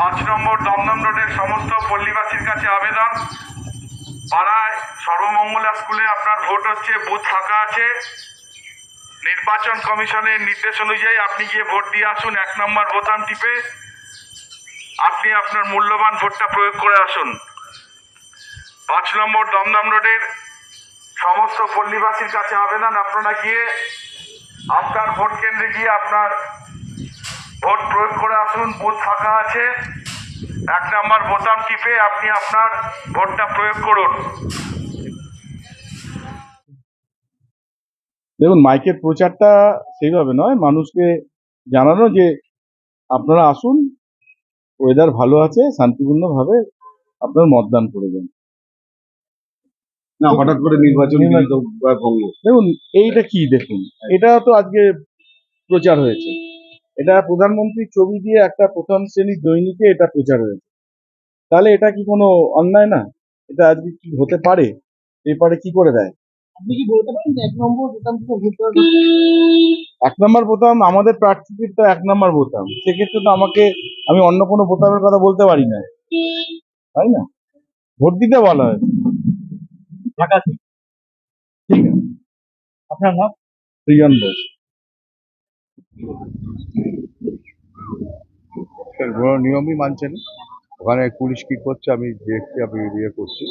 পাঁচ নম্বর দমদম রোডের সমস্ত পল্লীবাসীর কাছে আবেদন। পাড়ায় সর্বমঙ্গলা স্কুলে আপনার ভোট হচ্ছে, বুথ ফাঁকা আছে। নির্বাচন কমিশনের নির্দেশ অনুযায়ী আপনি গিয়ে ভোট দিয়ে আসুন, এক নম্বর বোতাম টিপে আপনি আপনার মূল্যবান ভোটটা প্রয়োগ করে আসুন। পাঁচ নম্বর দমদম রোডের সমস্ত পল্লীবাসীর কাছে আবেদন, আপনারা গিয়ে আপনার ভোট কেন্দ্রে গিয়ে আপনার ভোট প্রয়োগ করে আসুন বুথ ফাঁকা আছে। এক নম্বর বোতাম টিপে আপনি আপনার ভোটটা প্রয়োগ করুন। দেখুন মাইকের প্রচারটা সেইভাবে নয় মানুষকে জানানো যে আপনারা আসুন ওয়েদার ভালো আছে শান্তিপূর্ণভাবে আপনার মতদান করে যান না হঠাৎ করে নির্বাচন দেখুন এইটা কি দেখুন? এটা তো আজকে প্রচার হয়েছে। এটা প্রধানমন্ত্রীর ছবি দিয়ে একটা প্রথম শ্রেণির দৈনিকে এটা প্রচার হয়েছে। তাহলে এটা কি কোনো অন্যায় না? এটা আজকে কি হতে পারে? পেপারে কি করে দেয়? আপনি কি বলতে পারেন এক নম্বর বোতাম এক নম্বর বোতাম আমাদের প্রার্থীদের তো এক নম্বর বোতাম সেক্ষেত্রে তো আমাকে আমি অন্য কোনো বোতামের কথা বলতে পারি না। তাই না? ভোট দিতে বলা হয়েছে ঠিক আছে। আপনার নাম? সৃজন বোস কোনো নিয়মই মানছে না। ওখানে পুলিশ কি করছে আমি দেখছি আমি ইয়ে করছি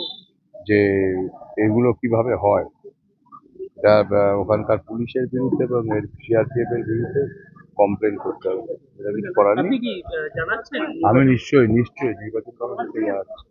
যে এগুলো কীভাবে হয়। এটা ওখানকার পুলিশের বিরুদ্ধে এবং এর সিআরপিএফ এর বিরুদ্ধে কমপ্লেন করতে হবে। এটা কিছু করার নেই। আমি নিশ্চয়ই নিশ্চয়ই নির্বাচন কমিশনকে জানাচ্ছি